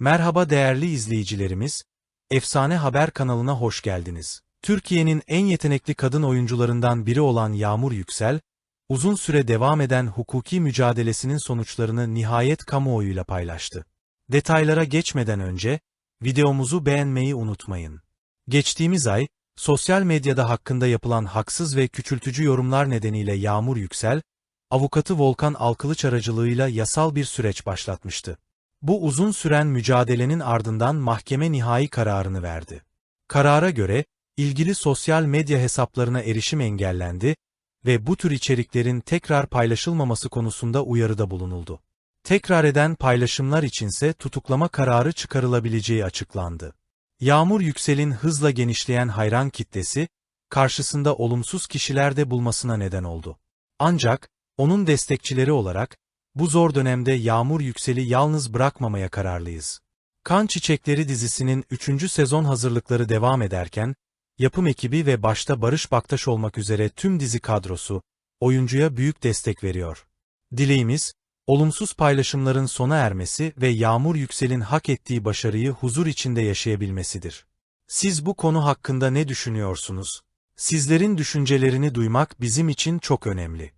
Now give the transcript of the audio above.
Merhaba değerli izleyicilerimiz, Efsane Haber kanalına hoş geldiniz. Türkiye'nin en yetenekli kadın oyuncularından biri olan Yağmur Yüksel, uzun süre devam eden hukuki mücadelesinin sonuçlarını nihayet kamuoyuyla paylaştı. Detaylara geçmeden önce, videomuzu beğenmeyi unutmayın. Geçtiğimiz ay, sosyal medyada hakkında yapılan haksız ve küçültücü yorumlar nedeniyle Yağmur Yüksel, avukatı Volkan Alkılıç aracılığıyla yasal bir süreç başlatmıştı. Bu uzun süren mücadelenin ardından mahkeme nihai kararını verdi. Karara göre, ilgili sosyal medya hesaplarına erişim engellendi ve bu tür içeriklerin tekrar paylaşılmaması konusunda uyarıda bulunuldu. Tekrar eden paylaşımlar içinse tutuklama kararı çıkarılabileceği açıklandı. Yağmur Yüksel'in hızla genişleyen hayran kitlesi, karşısında olumsuz kişiler de bulmasına neden oldu. Ancak, onun destekçileri olarak, bu zor dönemde Yağmur Yüksel'i yalnız bırakmamaya kararlıyız. Kan Çiçekleri dizisinin 3. sezon hazırlıkları devam ederken, yapım ekibi ve başta Barış Baktaş olmak üzere tüm dizi kadrosu, oyuncuya büyük destek veriyor. Dileğimiz, olumsuz paylaşımların sona ermesi ve Yağmur Yüksel'in hak ettiği başarıyı huzur içinde yaşayabilmesidir. Siz bu konu hakkında ne düşünüyorsunuz? Sizlerin düşüncelerini duymak bizim için çok önemli.